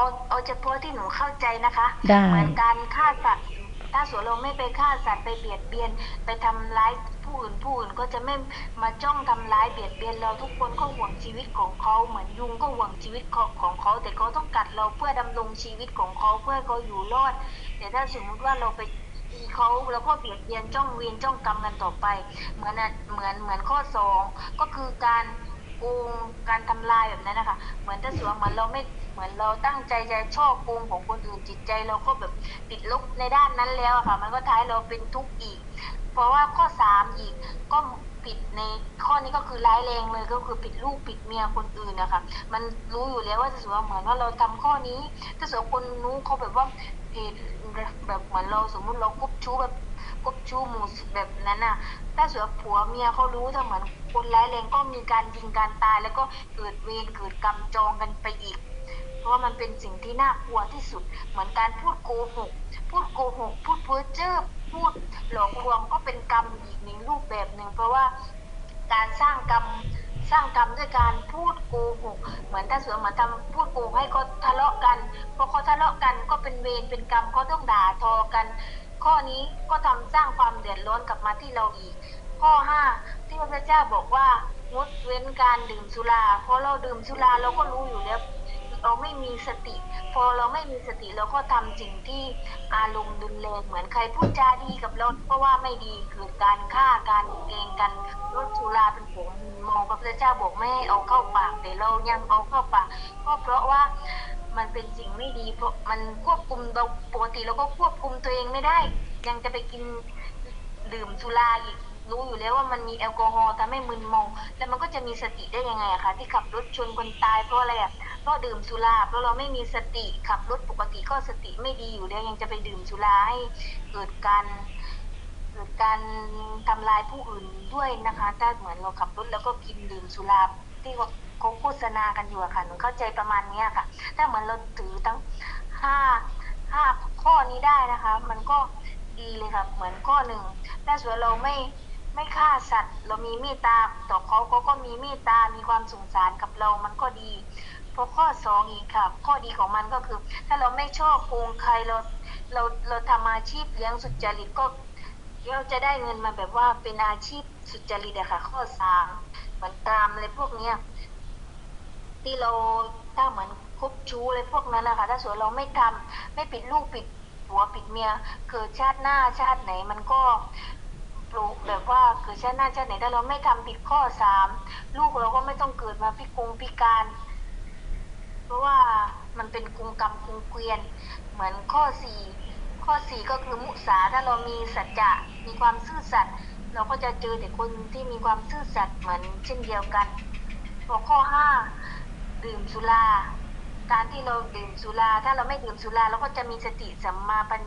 เอาเอาเฉพาะที่หนูเข้าใจนะคะได้ เหมือนการฆ่าสัตว์ถ้าสวนเราไม่ไปฆ่าสัตว์ไปเบียดเบียน ไปทำร้ายผู้อื่นผู้อื่นก็จะไม่มาจ้องทำร้ายเบียดเบียนเราทุกคนก็ห่วงชีวิตของเขาเหมือนยุงก็ห่วงชีวิตของของเขา แต่เขาต้องกัดเราเพื่อดำรงชีวิตของเขาเพื่อให้เขาอยู่รอด แต่ถ้าสมมุติว่าเราไปตีเขาแล้วก็เบียดเบียนจ้องเวียนจ้องกรรมกันต่อไป เหมือนน่ะเหมือนเหมือนข้อสองก็คือการ โกงการทำลายแบบนั้นนะคะ เหมือนถ้าสวงเหมือนเราไม่เหมือนเราตั้งใจจะชอบโกงของคนอื่นจิตใจเราก็แบบติดลบในด้านนั้นแล้วอะค่ะ มันก็ท้ายเราเป็นทุกข์อีก เพราะว่าข้อสามอีกก็ผิดในข้อนี้ก็คือร้ายแรงเลยก็คือผิดลูกผิดเมียคนอื่นนะคะ มันรู้อยู่แล้วว่าจะสวงเหมือนว่าเราทำข้อนี้ ถ้าสวงคนนู้นเขาแบบว่าเหตุแบบเหมือนเราสมมุติเราคบชู้แบบ คบชู้หมู่แบบนั้นน่ะ ถ้าเสือผัวเมียเขารู้ถ้าเหมือนคนร้ายแรงก็มีการยิงการตาย แล้วก็เกิดเวรเกิดกรรมจองกันไปอีก เพราะว่ามันเป็นสิ่งที่น่ากลัวที่สุด เหมือนการพูดโกหก พูดโกหก พูดเพ้อเจ้อพูดหลอกลวงก็เป็นกรรมอีกหนึ่งรูปแบบหนึ่งเพราะว่าการสร้างกรรมสร้างกรรมด้วยการพูดโกหกเหมือนถ้าเสือเหมือนทำพูดโกหกให้เขาทะเลาะกันพอเขาทะเลาะกันก็เป็นเวรเป็นกรรมเขาต้องด่าทอกัน ข้อนี้ก็ทำสร้างความเดือดร้อนกลับมาที่เราอีก ข้อห้าที่พระเจ้าบอกว่างดเว้นการดื่มสุราเพราะเราดื่มสุราเราก็รู้อยู่แล้วเราไม่มีสติ พอเราไม่มีสติเราก็ทำสิ่งที่อารมณ์รุนแรงเหมือนใครพูดจาดีกับเราเพราะว่าไม่ดีเกิดการฆ่าการเกงกันรถสุราเป็นผงมองพระพุทธเจ้าบอกไม่ให้เอาเข้าปากแต่เรายังเอาเข้าปากก็เพราะว่า มันเป็นสิ่งไม่ดี เพราะมันควบคุมเราปกติเราก็ควบคุมตัวเองไม่ได้ ยังจะไปกินดื่มสุราอีกรู้อยู่แล้วว่ามันมีแอลกอฮอล์ทำให้มึนเมาแล้วมันก็จะมีสติได้ยังไงอะคะที่ขับรถชนคนตายเพราะอะไรอะเพราะดื่มสุราเพราะเราไม่มีสติขับรถปกติก็สติไม่ดีอยู่แล้วยังจะไปดื่มสุราให้เกิดการเกิดการทำลายผู้อื่นด้วยนะคะ ถ้าเหมือนเราขับรถแล้วก็กินดื่มสุราที่ เขาโฆษณากันอยู่อะค่ะหนูเข้าใจประมาณเนี้ยค่ะ ถ้าเหมือนเราถือทั้งห้าห้าข้อนี้ได้นะคะ มันก็ดีเลยค่ะเหมือนข้อหนึ่งถ้าสมมติเราไม่ไม่ฆ่าสัตว์ เรามีเมตตาต่อเขาเขาก็มีเมตตามีความสงสารกับเรามันก็ดีพอข้อสองอีกค่ะ ข้อดีของมันก็คือ ถ้าเราไม่ชอบโกงใครเราเราเราทำอาชีพเลี้ยงสุจริตก็เราจะได้เงินมาแบบว่าเป็นอาชีพสุจริตอะค่ะ ข้อสามเหมือนตามอะไรพวกเนี้ย ที่เราถ้าเหมือนคบชู้อะไรพวกนั้นนะคะถ้าสมมติเราไม่ทำไม่ปิดลูกปิดผัวปิดเมียเกิดชาติหน้าชาติไหนมันก็ปลูกแบบว่าเกิดชาติหน้าชาติไหนถ้าเราไม่ทำผิดข้อสามลูกเราก็ไม่ต้องเกิดมาพิกงพิการ เพราะว่ามันเป็นกรุงกรรมกรุงเกวียน เหมือนข้อสี่ข้อสี่ก็คือมุสาถ้าเรามีสัจจะมีความซื่อสัตย์เราก็จะเจอแต่คนที่มีความซื่อสัตย์เหมือนเช่นเดียวกันพอข้อห้า ดื่มสุรา การที่เราดื่มสุรา ถ้าเราไม่ดื่มสุราเราก็จะมีสติสัมมาปัญ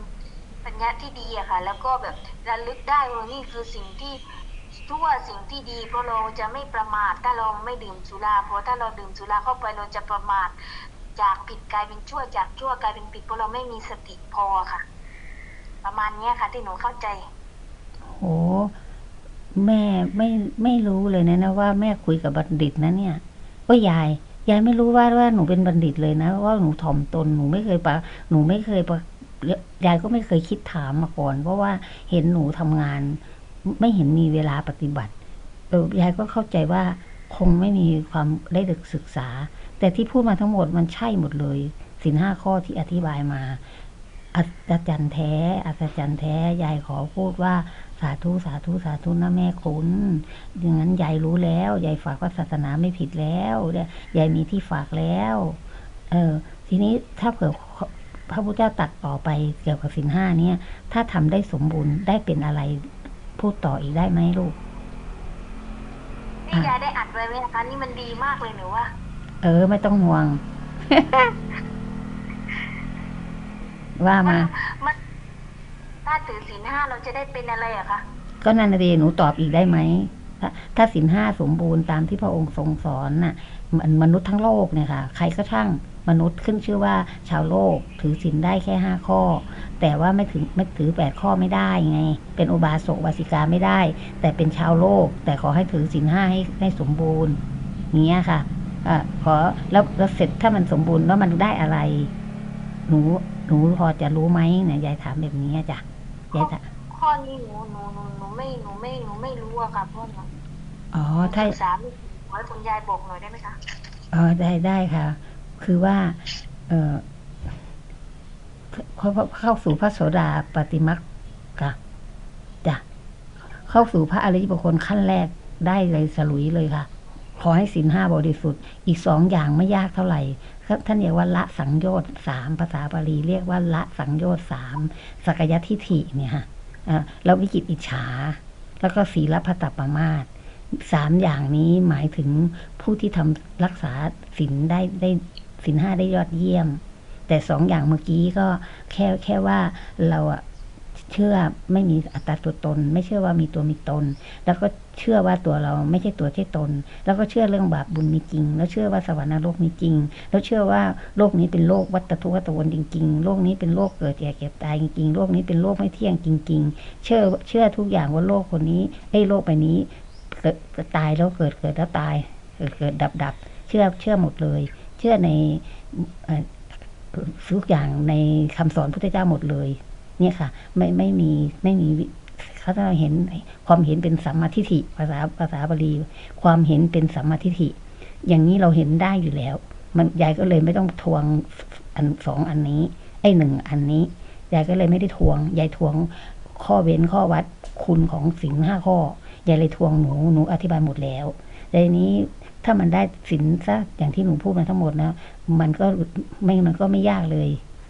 ปัญญาที่ดีอะค่ะ แล้วก็แบบระลึกได้ว่านี่คือสิ่งที่ชั่วสิ่งที่ดีเพราะเราจะไม่ประมาทถ้าเราไม่ดื่มสุราเพราะถ้าเราดื่มสุราเข้าไปเราจะประมาทจากผิดกลายเป็นชั่วจากชั่วกลายเป็นผิดเพราะเราไม่มีสติพอค่ะ ประมาณเนี้ยค่ะ ที่หนูเข้าใจโหแม่ไม่ไม่รู้เลยนะนะว่าแม่คุยกับบัณฑิตนะเนี่ยก็ยาย ยายไม่รู้ว่าว่าหนูเป็นบัณฑิตเลยนะว่าหนูถ่อมตนหนูไม่เคยปะหนูไม่เคยปะยายก็ไม่เคยคิดถามมาก่อน เพราะว่าเห็นหนูทำงาน ไม่เห็นมีเวลาปฏิบัติเออยายก็เข้าใจว่าคงไม่มีความได้ศึกษา แต่ที่พูดมาทั้งหมดมันใช่หมดเลยสินห้าข้อที่อธิบายมาอัศจรรย์แท้อัศจรรย์แท้ยายขอพูดว่าาธุสาธุสาธุนะแม่คุณอย่างนั้นยายรู้แล้วยายฝากว่าศาสนาไม่ผิดแล้วเนี่ยยายมีที่ฝากแล้ว เออทีนี้ถ้าเผื่อพระพุทธเจ้าตัดต่อไปเกี่ยวกับสินห้าเนี่ย ถ้าทำได้สมบูรณ์ได้เป็นอะไรพูดต่ออีกได้ไหมลูกนี่ยายได้อัดไว้ไหมนะคะนี่มันดีมากเลยหนูว่าเออ ไม่ต้องห่วง ว่ามามัน ถ้าถือศีลห้าเราจะได้เป็นอะไรอะคะก็นันนะดีหนูตอบอีกได้ไหมถ้าถ้าสินห้าสมบูรณ์ตามที่พระองค์ทรงสอนน่ะมันมนุษย์ทั้งโลกเนี่ยค่ะ ใครก็ช่างมนุษย์ขึ้นชื่อว่าชาวโลกถือศีลได้แค่ห้าข้อ แต่ว่าไม่ถึงไม่ถือแปดข้อไม่ได้ไง เป็นอุบาสกวาสิกาไม่ได้ แต่เป็นชาวโลก แต่ขอให้ถือศีลห้าให้ให้สมบูรณ์เงี้ยค่ะอ่าขอแล้วแล้วเสร็จถ้ามันสมบูรณ์แล้วมันได้อะไร หนูหนูพอจะรู้ไหมเนี่ยยายถามแบบนี้จ้ะ ยายถามข้อนี้หนูหนูหนูหนูไม่หนูไม่หนูไม่รู้อะค่ะเพราะหนูอ๋อถ้าศึกษาไม่ถึงขอให้คุณยายบอกหน่อยได้ไหมคะอ๋อได้ได้ค่ะ คือว่า เออเข้าเข้าสู่พระโสดาปฏิมักค่ะจ้ะเข้าสู่พระอริยบุคคลขั้นแรกได้เลยสลุยเลยค่ะ ขอให้สินห้าบริสุทธิ์ อีกสองอย่างไม่ยากเท่าไหร่ครับท่านเรียกว่าละสังโยชน์สามภาษาบาลีเรียกว่าละสังโยชน์สามสกยทิฏฐิเนี่ยฮะอ่าแล้ววิจิตอิจฉา แล้วก็ศีลพัตตปมาตสามอย่างนี้หมายถึงผู้ที่ทำรักษาศีลได้ได้ศีลห้าได้ยอดเยี่ยม แต่สองอย่างเมื่อกี้ก็แค่แค่ว่าเราอะ เชื่อไม่มีอัตราตัวตน ไม่เชื่อว่ามีตัวมีตน แล้วก็เชื่อว่าตัวเราไม่ใช่ตัวใช่ตน แล้วก็เชื่อเรื่องบาปบุญมีจริง แล้วเชื่อว่าสวรรค์นรกมีจริง แล้วเชื่อว่าโลกนี้เป็นโลกวัฏทุกขตวนจริง ๆ โลกนี้เป็นโลกเกิดแก่เก็บตายจริงๆ โลกนี้เป็นโลกไม่เที่ยงจริง ๆ เชื่อเชื่อทุกอย่างว่าโลกคนนี้ไอ้โลกใบนี้เกิดตายแล้วเกิดเกิดแล้วตายเกิดเกิดดับดับเชื่อเชื่อหมดเลย เชื่อในทุกอย่างในคำสอนพุทธเจ้าหมดเลย เนี่ยค่ะ ไม่ไม่มีไม่มีเขาจะเห็นความเห็นเป็นสัมมาทิฏฐิภาษาภาษาบาลีความเห็นเป็นสัมมาทิฏฐิ อย่างนี้เราเห็นได้อยู่แล้ว มันยายก็เลยไม่ต้องทวงอันสองอันนี้ ไอ้หนึ่งอันนี้ยายก็เลยไม่ได้ทวงยายทวงข้อเว้นข้อวัดคุณของสินห้าข้อยายเลยทวงหนูหนูอธิบายหมดแล้วแต่นี้ถ้ามันได้สินซะอย่างที่หนูพูดมาทั้งหมดนะ มันก็ไม่มันก็ไม่ยากเลย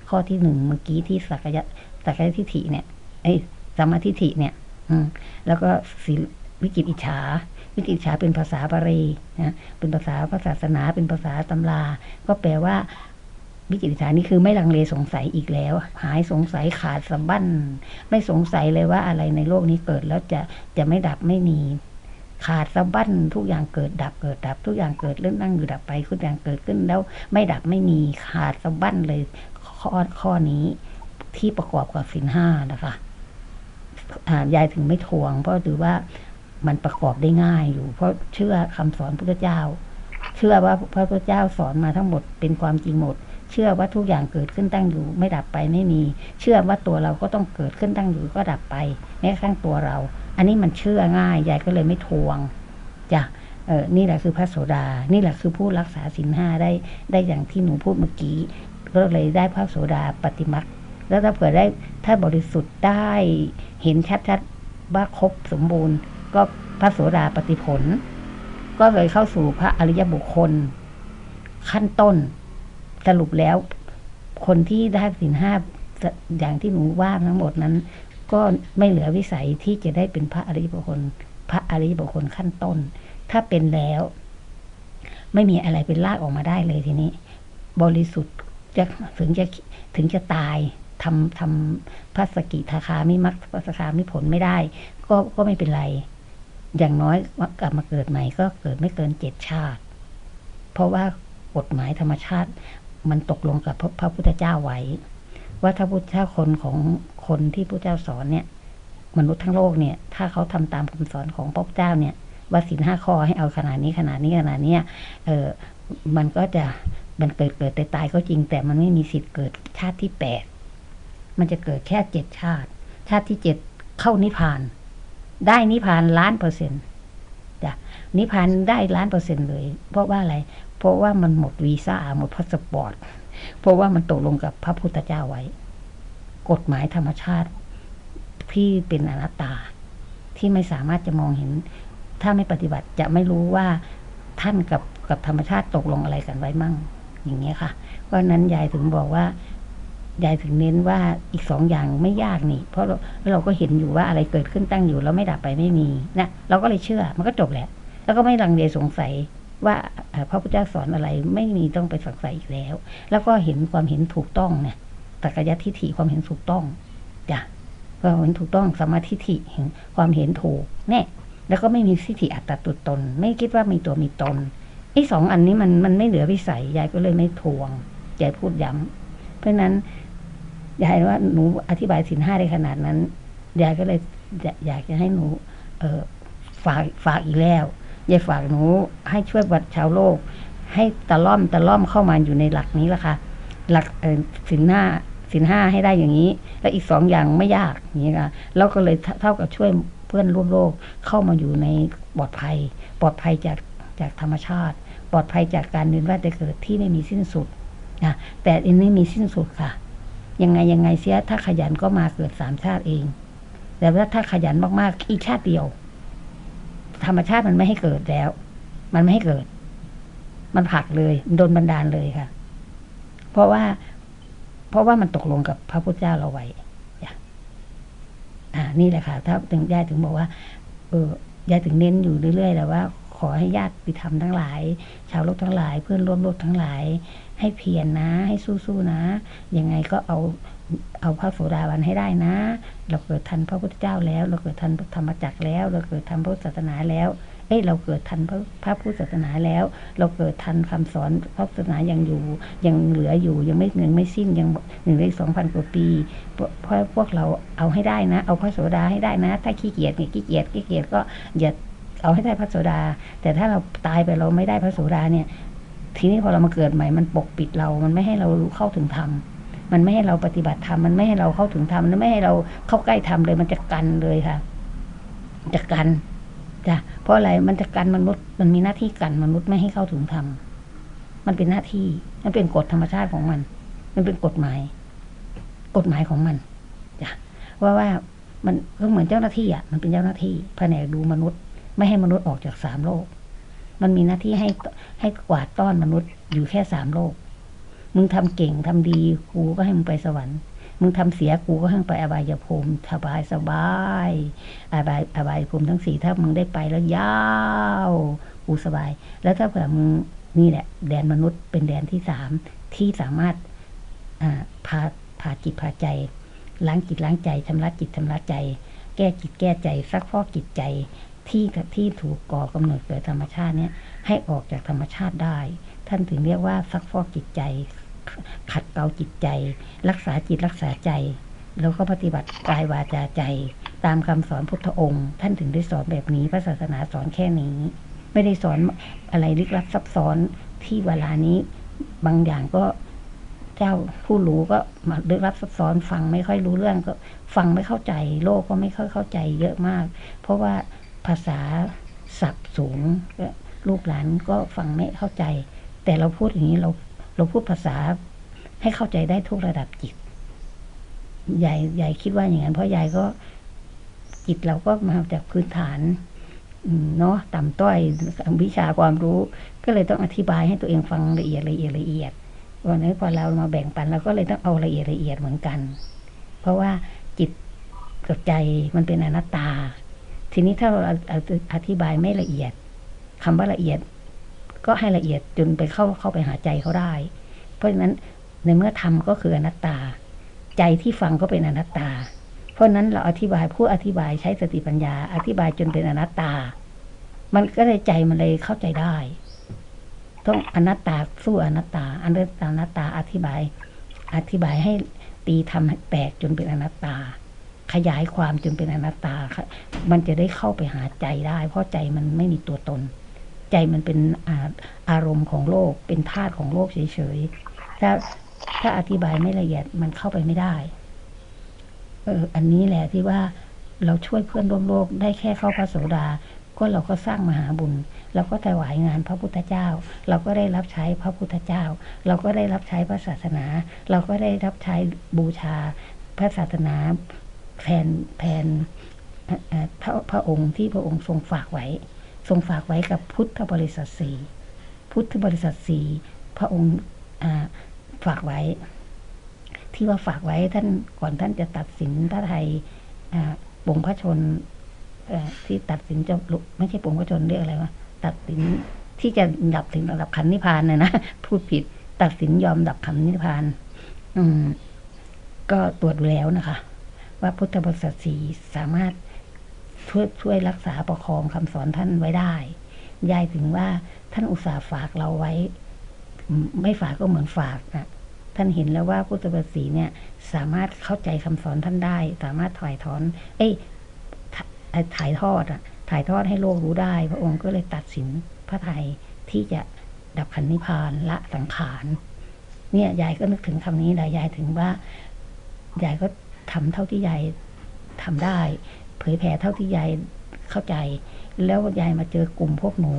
ข้อที่หนึ่งเมื่อกี้ที่สักยะ สักยทิฏฐิเนี่ยไอ้สมาทิฏฐิเนี่ย อืมแล้วก็ศีลวิกิตอิจฉา วิกิตอิจฉาเป็นภาษาบาลีนะเป็นภาษาพระศาสนา เป็นภาษาตำรา ก็แปลว่าวิจิตรอิจฉานี่คือไม่ลังเลสงสัยอีกแล้ว หายสงสัยขาดสะบั้น ไม่สงสัยเลยว่าอะไรในโลกนี้เกิดแล้วจะจะไม่ดับไม่มี ขาดสะบั้นทุกอย่างเกิดดับเกิดดับ ทุกอย่างเกิดเรื่องนั่งอยู่ดับไปทุกอย่างเกิดขึ้นแล้วไม่ดับไม่มีขาดสะบั้นเลยข้อข้อนี้ ที่ประกอบกับสินห้านะคะยายถึงไม่ทวง เพราะถือว่ามันประกอบได้ง่ายอยู่ เพราะเชื่อคำสอนพุทธเจ้า เชื่อว่าพระพุทธเจ้าสอนมาทั้งหมดเป็นความจริงหมด เชื่อว่าทุกอย่างเกิดขึ้นตั้งอยู่ ไม่ดับไปไม่มี เชื่อว่าตัวเราก็ต้องเกิดขึ้นตั้งอยู่ก็ดับไปแม้กระทั่งตัวเรา อันนี้มันเชื่อง่ายยายก็เลยไม่ทวงจ้ะเออนี่แหละคือพระโสดา นี่แหละคือผู้รักษาศีลห้าได้ได้อย่างที่หนูพูดเมื่อกี้ ก็เลยได้พระโสดาปฏิมัก แล้วถ้าเผื่อได้ถ้าบริสุทธิ์ได้เห็นชัดๆว่าครบสมบูรณ์ ก็พระโสดาปฏิผล ก็เลยเข้าสู่พระอริยบุคคล ขั้นต้น สรุปแล้วคนที่ได้สินห้าอย่างที่หนูว่าทั้งหมดนั้น ก็ไม่เหลือวิสัยที่จะได้เป็นพระอริยบุคคล พระอริยบุคคลขั้นต้น ถ้าเป็นแล้ว ไม่มีอะไรเป็นลากออกมาได้เลยทีนี้ บริสุทธิ์จะถึงจะถึงจะตาย ทำทำพระสกิทาคาไมิมักพระสคามิผลไม่ได้ ก็ก็ไม่เป็นไร อย่างน้อยกลับมาเกิดใหม่ก็เกิดไม่เกินเจ็ดชาติ เพราะว่ากฎหมายธรรมชาติมันตกลงกับพระพระพุทธเจ้าไว้ ว่าถ้าพุทธเจ้าคนของคนที่พระเจ้าสอนเนี่ย มนุษย์ทั้งโลกเนี่ย ถ้าเขาทำตามคำสอนของพระเจ้าเนี่ยว่าสินห้าข้อให้เอาขนาดนี้ขนาดนี้ขนาดเนี้ยเออมันก็จะมันเกิดเกิดแต่ตายก็จริงแต่มันไม่มีสิทธิ์เกิดชาติที่แปด มันจะเกิดแค่เจ็ดชาติ ชาติที่เจ็ดเข้านิพพาน ได้นิพพานล้านเปอร์เซ็นต์จ้ะนิพพานได้ล้านเปอร์เซ็นต์เลย เพราะว่าอะไร เพราะว่ามันหมดวีซ่าหมดพาสปอร์ต เพราะว่ามันตกลงกับพระพุทธเจ้าไว้ กฎหมายธรรมชาติที่เป็นอนัตตา ที่ไม่สามารถจะมองเห็น ถ้าไม่ปฏิบัติจะไม่รู้ว่าท่านกับกับธรรมชาติตกลงอะไรกันไว้มั่ง อย่างเงี้ยค่ะเพราะนั้นยายถึงบอกว่า ยายถึงเน้นว่าอีกสองอย่างไม่ยากนี่ เพราะเราเราก็เห็นอยู่ว่าอะไรเกิดขึ้นตั้งอยู่แล้วไม่ดับไปไม่มีนะเราก็เลยเชื่อมันก็จบแหละ แล้วก็ไม่ลังเลสงสัยว่าพระพุทธเจ้าสอนอะไรไม่มีต้องไปสงสัยอีกแล้ว แล้วก็เห็นความเห็นถูกต้องเนี่ยตักกยทิฏฐิความเห็นถูกต้องจ้ะความเห็นถูกต้องสมมาทิฏฐิเห็นความเห็นถูกแน่แล้วก็ไม่มีทิฏฐิอัตตตัวตน ไม่คิดว่ามีตัวมีตนไอ้สองอันนี้มันมันไม่เหลือวิสัยยายก็เลยไม่ทวงยายพูดย้ำเพราะนั้น ยายว่าหนูอธิบายสินห้าได้ขนาดนั้น ยายก็เลยอยากจะให้หนูเออฝากฝากอีกแล้ว ยายฝากหนูให้ช่วยบัดชาวโลก ให้ตะล่อมตะล่อมเข้ามาอยู่ในหลักนี้ละค่ะ หลักสินห้าสินห้าให้ได้อย่างนี้ แล้วอีกสองอย่างไม่ยากอย่างนี้ค่ะแล้วก็เลยเท่ากับช่วยเพื่อนร่วมโลกเข้ามาอยู่ในปลอดภัย ปลอดภัยจากจากธรรมชาติ ปลอดภัยจากการเวียนว่ายแต่เกิดที่ไม่มีสิ้นสุดนะแต่อันนี้มีสิ้นสุดค่ะ ยังไงยังไงเสียถ้าขยันก็มาเกิดสามชาติเอง แต่ว่าถ้าขยันมากๆอีกชาติเดียว ธรรมชาติมันไม่ให้เกิดแล้ว มันไม่ให้เกิด มันผลักเลยโดนบันดาลเลยค่ะ เพราะว่า เพราะว่ามันตกลงกับพระพุทธเจ้าเราไว้อ่า นี่แหละค่ะ ถ้าถึงยายถึงบอกว่า เออยายถึงเน้นอยู่เรื่อยๆแล้วว่า ขอให้ญาติธรรมทั้งหลาย ชาวโลกทั้งหลาย เพื่อนร่วมโลกทั้งหลาย ให้เพียรนนะ ให้สู้ๆนะ ยังไงก็เอาเอาพระโสดาบันให้ได้นะ เราเกิดทันพระพุทธเจ้าแล้ว เราเกิดทันธรรมจักรแล้ว เราเกิดทันพระศาสนาแล้ว เอ้ยเราเกิดทันพระพระพุทธศาสนาแล้ว เราเกิดทันคำสอนพระศาสนายังอยู่ ยังเหลืออยู่ยังไม่หนึ่งไม่สิ้นยังหนึ่งได้สองพันกว่าปีเพราะพวกเราเอาให้ได้นะ เอาพระโสดาให้ได้นะ ถ้าขี้เกียจเนี่ยขี้เกียจขี้เกียจก็อย่าเอาให้ได้พระโสดา แต่ถ้าเราตายไปเราไม่ได้พระโสดาเนี่ย ทีนี้พอเรามาเกิดใหม่มันปกปิดเรา มันไม่ให้เรารู้เข้าถึงธรรมมันไม่ให้เราปฏิบัติธรรมมันไม่ให้เราเข้าถึงธรรมมันไม่ให้เราเข้าใกล้ธรรมเลย มันจะกันเลยค่ะจะกันจ้ะเพราะอะไรมันจะกันมนุษย์มันมีหน้าที่กันมนุษย์ไม่ให้เข้าถึงธรรมมันเป็นหน้าที่มันเป็นกฎธรรมชาติของมัน มันเป็นกฎหมาย กฎหมายของมันจ้ะว่าว่ามันก็เหมือนเจ้าหน้าที่อะมันเป็นเจ้าหน้าที่แผนกดูมนุษย์ ไม่ให้มนุษย์ออกจากสามโลก มันมีหน้าที่ให้ให้กวาดต้อนมนุษย์อยู่แค่สามโลก มึงทำเก่งทำดีกูก็ให้มึงไปสวรรค์ มึงทำเสียกูก็ให้มึงไปอบายภูมิสบายสบายอบายอบายภูมิทั้งสี่ถ้ามึงได้ไปแล้วยาวกูสบาย แล้วถ้าเผื่อมึงนี่แหละ แดนมนุษย์เป็นแดนที่สามที่สามารถอ่าพาพาจิตพาใจ ล้างจิตล้างใจชำระจิตชำระใจ แก้จิตแก้ใจซักฟอกจิตใจ ที่ที่ถูกก่อกำเนิดเกิดธรรมชาติเนี่ยให้ออกจากธรรมชาติได้ ท่านถึงเรียกว่าซักฟอกจิตใจ ขัดเกลาจิตใจ รักษาจิตรักษาใจ แล้วก็ปฏิบัติกายวาจาใจ ตามคำสอนพุทธองค์ ท่านถึงได้สอนแบบนี้พระศาสนาสอนแค่นี้ ไม่ได้สอนอะไรลึกลับซับซ้อนที่เวลานี้บางอย่างก็เจ้าผู้รู้ก็มาลึกลับซับซ้อนฟังไม่ค่อยรู้เรื่องก็ ฟังไม่เข้าใจ โลกก็ไม่ค่อยเข้าใจเยอะมาก เพราะว่า ภาษาศัพท์สูง ลูกหลานก็ฟังไม่เข้าใจ แต่เราพูดอย่างนี้เราเราพูดภาษาให้เข้าใจได้ทุกระดับจิตยายยายคิดว่าอย่างนั้นเพราะยายก็จิตเราก็มาจากพื้นฐานเนาะต่ำต้อยวิชาความรู้ ก็เลยต้องอธิบายให้ตัวเองฟังละเอียดละเอียดละเอียดวันนี้พอเรามาแบ่งปันเราก็เลยต้องเอาละเอียดละเอียดเหมือนกัน เพราะว่าจิตกับใจมันเป็นอนัตตา ทีนี้ถ้าเราอธิบายไม่ละเอียดคำว่าละเอียด ก็ให้ละเอียดจนไปเข้าเข้าไปหาใจเขาได้ เพราะฉะนั้นในเมื่อทำก็คืออนัตตา ใจที่ฟังก็เป็นอนัตตา เพราะนั้นเราอธิบายผู้อธิบายใช้สติปัญญา อธิบายจนเป็นอนัตตา มันก็เลยใจมันเลยเข้าใจได้ ต้องอนัตตาสู้อนัตตาอนัตตาอนัตตาอธิบาย อธิบายให้ตีทำแตกจนเป็นอนัตตา ขยายความจนเป็นอนัตตามันจะได้เข้าไปหาใจได้ เพราะใจมันไม่มีตัวตน ใจมันเป็นอาอารมณ์ของโลก เป็นธาตุของโลกเฉยๆถ้าถ้าอธิบายไม่ละเอียดมันเข้าไปไม่ได้ เออ อันนี้แหละที่ว่าเราช่วยเพื่อนร่วมโลกได้แค่เข้าพระโสดา ก็เราก็สร้างมหาบุญเราก็ถวายงานพระพุทธเจ้า เราก็ได้รับใช้พระพุทธเจ้า เราก็ได้รับใช้พระศาสนา เราก็ได้รับใช้บูชาพระศาสนา แทนแทนพระพระองค์ที่พระองค์ทรงฝากไว้ ทรงฝากไว้กับพุทธบริษัทสี่พุทธบริษัทสี่พระองค์ฝากไว้ ที่ว่าฝากไว้ท่านก่อนท่านจะตัดสินพระไทยปงพระชนที่ตัดสินจะไม่ใช่ปงพระชนเรียกอะไรวะตัดสินที่จะดับถึงระดับขันนิพพานนะนะพูดผิดตัดสินยอมดับขันนิพพาน อืม ก็ตรวจแล้วนะคะ ว่าพุทธบริษัทสีสามารถช่วยช่วยรักษาประคองคำสอนท่านไว้ได้ ยายถึงว่าท่านอุตส่าห์ฝากเราไว้ ไม่ฝากก็เหมือนฝากนะท่านเห็นแล้วว่าพุทธบริษีเนี่ย สามารถเข้าใจคำสอนท่านได้ สามารถถ่ายถอน เอ้ยถ่ายทอดอะ ถ่ายทอดให้โลกรู้ได้ พระองค์ก็เลยตัดสินพระไทยที่จะดับขันธ์นิพพานละสังขาร เนี่ยยายก็นึกถึงคำนี้แหละยายถึงว่ายายก็ ทำเท่าที่ยายทำได้ เผยแผ่เท่าที่ยายเข้าใจ แล้วยายมาเจอกลุ่มพวกหนู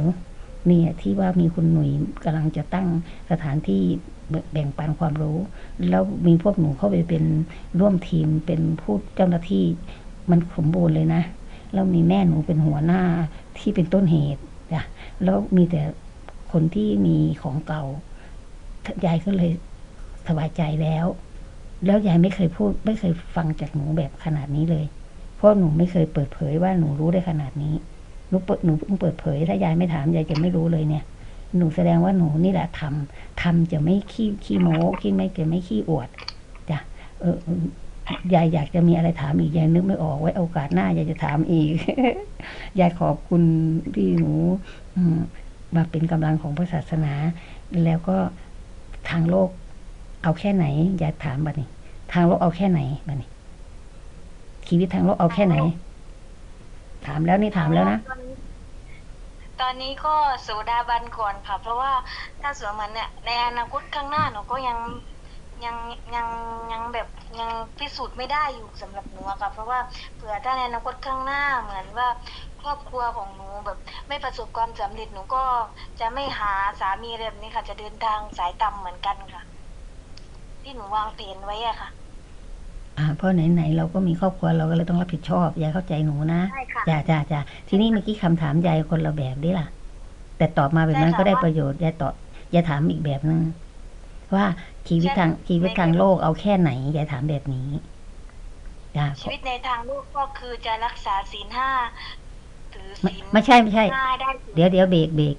เนี่ยที่ว่ามีคุณหนุ่ยกำลังจะตั้งสถานที่แบ่งปันความรู้ แล้วมีพวกหนูเข้าไปเป็นร่วมทีมเป็นผู้เจ้าหน้าที่มันสมบูรณ์เลยนะ แล้วมีแม่หนูเป็นหัวหน้าที่เป็นต้นเหตุจ้ะแล้วมีแต่คนที่มีของเก่ายายก็เลยสบายใจแล้ว แล้วยายไม่เคยพูด ไม่เคยฟังจากหนูแบบขนาดนี้เลย เพราะหนูไม่เคยเปิดเผยว่าหนูรู้ได้ขนาดนี้หนูเปิดหนูเพิ่งเปิดเผย ถ้ายายไม่ถามยายจะไม่รู้เลยเนี่ย หนูแสดงว่าหนูนี่แหละทำทำจะไม่ขี้ขี้โม้ขี้ไม่จะไม่ขี้อวดจ้ะเออยายอยากจะมีอะไรถามอีกยายนึกไม่ออกไว้โอกาสหน้ายายจะถามอีกยายขอบคุณที่หนูอืมมาเป็นกำลังของพระศาสนา แล้วก็ทางโลกเอาแค่ไหน ยายถามบัดนี้ ทางโลกเอาแค่ไหนบัดนี้ชีวิตทางโลกเอาแค่ไหน ถามแล้วนี่ถามแล้วนะตอนนี้ก็โสดาบันก่อนค่ะ เพราะว่าถ้าสวนมันเนี่ยในอนาคตข้างหน้าหนูก็ยังยังยังยังแบบยังพิสูจน์ไม่ได้อยู่สำหรับหนูอะค่ะเพราะว่าเผื่อถ้าในอนาคตข้างหน้าเหมือนว่าครอบครัวของหนูแบบไม่ประสบความสำเร็จหนูก็จะไม่หาสามีแบบนี้ค่ะ จะเดินทางสายต่ำเหมือนกันค่ะ ที่หนูวางแผนไว้อะค่ะ เพราะไหนๆเราก็มีครอบครัวเราก็เลยต้องรับผิดชอบยายเข้าใจหนูนะใช่ค่ะจ้าจ้าจ้าทีนี้เมื่อกี้คำถามยายคนละแบบดิล่ะ แต่ตอบมาแบบนั้นใช่ค่ะก็ได้ประโยชน์ยายตอบยายถามอีกแบบนึงว่าชีวิตทางใช่ชีวิตทางโลกเอาแค่ไหนยายถามแบบนี้จ้าชีวิตในทางโลกก็คือจะรักษาศีลห้าถือไม่ศีลไม่ใช่ไม่ใช่ห้าได้ศีลเดี๋ยวเดี๋ยวเบรกเบรก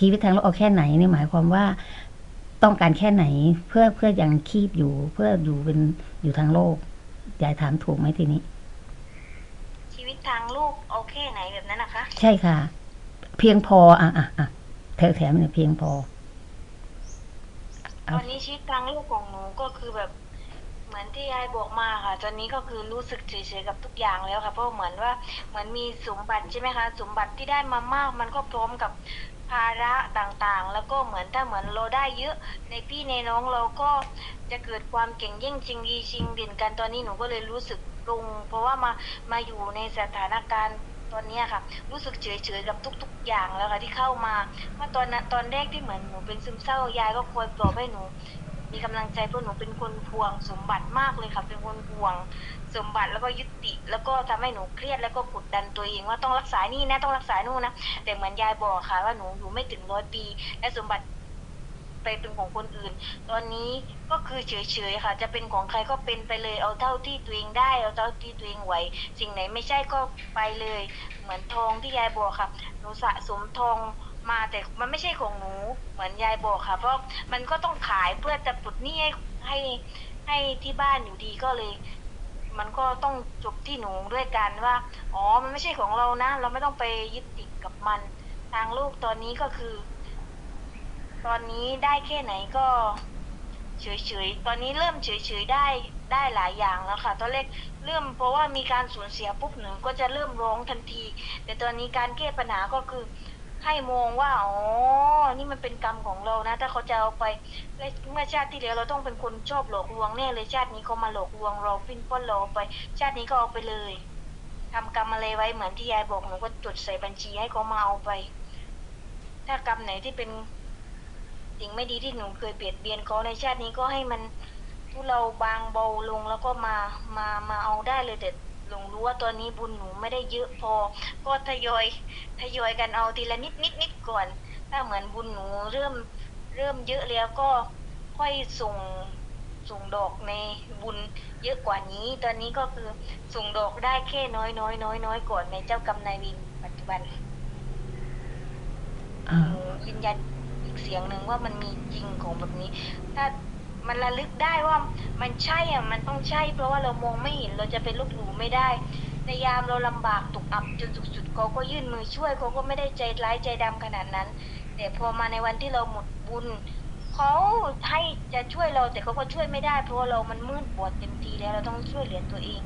ชีวิตทางโลกเอาแค่ไหนเนี่ยหมายความว่า ต้องการแค่ไหนเพื่อเพื่อยังคีบอยู่ เพื่ออยู่เป็นอยู่ทางโลกยายถามถูกไหมทีนี้ ชีวิตทางโลกเอาแค่ไหนแบบนั้นนะคะ ใช่ค่ะ เพียงพออะอะอะแถวแถมเนี่ยเพียงพอตอนนี้ชีวิตทางโลกของหนูก็คือแบบเหมือนที่ยายบอกมาค่ะ ตอนนี้ก็คือรู้สึกเฉยๆกับทุกอย่างแล้วค่ะ เพราะเหมือนว่าเหมือนมีสมบัติใช่ไหมคะ สมบัติที่ได้มามาก มันก็พร้อมกับ ภาระต่างๆ แล้วก็เหมือนถ้าเหมือนเราได้เยอะ ในพี่ในน้องเราก็จะเกิดความเก่งยิ่งจริงดีชิงเด่นกันตอนนี้หนูก็เลยรู้สึกปรุง เพราะว่ามามาอยู่ในสถานการณ์ตอนนี้ค่ะ รู้สึกเฉยๆกับทุก ๆ อย่างแล้วค่ะที่เข้ามาเมื่อตอนนั้นตอนแรกที่เหมือนหนูเป็นซึมเศร้ายายก็คอยปลอบให้หนู มีกำลังใจเพราะหนูเป็นคนพวงสมบัติมากเลยค่ะ เป็นคนพวง สมบัติแล้วก็ยึดติ แล้วก็ทำให้หนูเครียดแล้วก็กดดันตัวเองว่าต้องรักษานี่นะต้องรักษานู่นนะแต่เหมือนยายบอกค่ะ ว่าหนูอยู่ไม่ถึงร้อยปี และสมบัติไปเป็นของคนอื่น ตอนนี้ก็คือเฉยๆค่ะ จะเป็นของใครก็เป็นไปเลย เอาเท่าที่ตัวเองได้ เอาเท่าที่ตัวเองไหว สิ่งไหนไม่ใช่ก็ไปเลย เหมือนทองที่ยายบอกค่ะ หนูสะสมทองมาแต่มันไม่ใช่ของหนู เหมือนยายบอกค่ะ เพราะมันก็ต้องขายเพื่อจะปลดหนี้ให้ให้ให้ที่บ้านอยู่ดีก็เลย มันก็ต้องจบที่หนูด้วยกันว่า อ๋อ มันไม่ใช่ของเรานะ เราไม่ต้องไปยึดติดกับมัน ทางโลกตอนนี้ก็คือ ตอนนี้ได้แค่ไหนก็เฉยๆ ตอนนี้เริ่มเฉยๆได้ได้หลายอย่างแล้วค่ะ ตอนแรกเริ่มเพราะว่ามีการสูญเสียปุ๊บหนูก็จะเริ่มร้องทันที แต่ตอนนี้การแก้ปัญหาก็คือ ให้มองว่าอ๋อ นี่มันเป็นกรรมของเรานะ ถ้าเขาจะเอาไปเมื่อชาติที่แล้วเราต้องเป็นคนชอบหลอกลวงแน่เลยชาตินี้เขามาหลอกลวงเราปิ้นป้อนเราเอไป ชาตินี้ก็เอาไปเลยทำกรรมอะไรไว้เหมือนที่ยายบอกหนูก็จดใส่บัญชีให้เขามาเอาไป ถ้ากรรมไหนที่เป็นสิ่งไม่ดีที่หนูเคยเบียดเบียนเขาในชาตินี้ก็ให้มันทุเราบางเบาลงแล้วก็มามามาเอาได้เลยแต่ หลงรู้ว่าตอนนี้บุญหนูไม่ได้เยอะพอ ก็ทยอยทยอยกันเอาทีละนิดนิดนิดก่อน ถ้าเหมือนบุญหนูเริ่มเริ่มเยอะแล้วก็ค่อยส่งส่งดอกในบุญเยอะกว่านี้ ตอนนี้ก็คือส่งดอกได้แค่น้อยน้อยน้อยน้อยก่อนในเจ้ากรรมนายเวรปัจจุบันอ่าหนูยืนยันอีกเสียงหนึ่งว่ามันมีจริงของแบบนี้ ถ้า มันระลึกได้ว่ามันใช่อะมันต้องใช่ เพราะว่าเรามองไม่เห็นเราจะเป็นลูกหนูไม่ได้ในยามเราลำบากตกอับจนสุดๆเขาก็ยื่นมือช่วยเขาก็ไม่ได้ใจร้ายใจดำขนาดนั้น แต่พอมาในวันที่เราหมดบุญเขาให้จะช่วยเราแต่เขาก็ช่วยไม่ได้ เพราะเรามันมืดบอดเต็มทีแล้วเราต้องช่วยเหลือตัวเอง